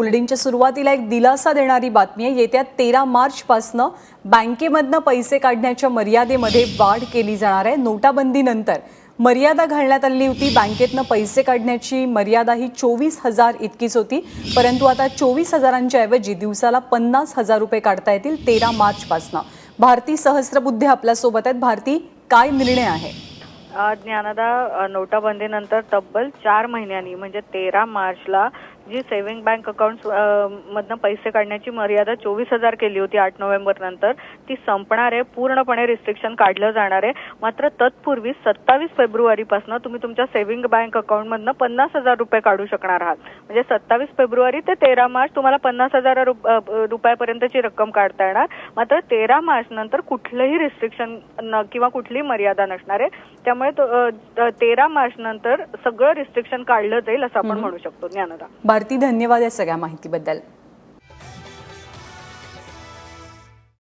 बुलेटिनच्या सुरुवातीला एक दिलासा देणारी बातमी आहे. येत्या तेरा मार्चपासनं बँकेमधनं पैसे काढण्याच्या मर्यादेमध्ये वाढ केली जाणार आहे. नोटाबंदीनंतर मर्यादा घालण्यात आली होती. बँकेतनं पैसे काढण्याची मर्यादा ही चोवीस हजार इतकीच होती. परंतु आता चोवीस हजारांच्या ऐवजी दिवसाला पन्नास हजार रुपये काढता येतील तेरा मार्चपासनं. भारती सहस्रबुद्धे आपल्यासोबत आहेत. भारती काय निर्णय आहे? ज्ञानदा नोटाबंदीनंतर तब्बल चार महिन्यांनी म्हणजे तेरा मार्चला जी सेव्हिंग बँक अकाउंट मधनं पैसे काढण्याची मर्यादा चोवीस हजार केली होती आठ नोव्हेंबर नंतर ती संपणार आहे. पूर्णपणे रिस्ट्रिक्शन काढलं जाणार आहे. मात्र तत्पूर्वी सत्तावीस फेब्रुवारीपासून तुम्ही तुमच्या सेव्हिंग बँक अकाउंट मधनं पन्नास हजार रुपये काढू शकणार आहात. म्हणजे सत्तावीस फेब्रुवारी ते तेरा मार्च तुम्हाला पन्नास हजार रुपयापर्यंतची रक्कम काढता येणार. मात्र तेरा मार्च नंतर कुठलंही रिस्ट्रिक्शन किंवा कुठलीही मर्यादा नसणार आहे. त्यामुळे तो, अ, तेरा मार्च नंतर सगळं रिस्ट्रिक्शन काढलं जाईल असं आपण म्हणू शकतो ज्ञानदा. भारती धन्यवाद या सगळ्या माहितीबद्दल.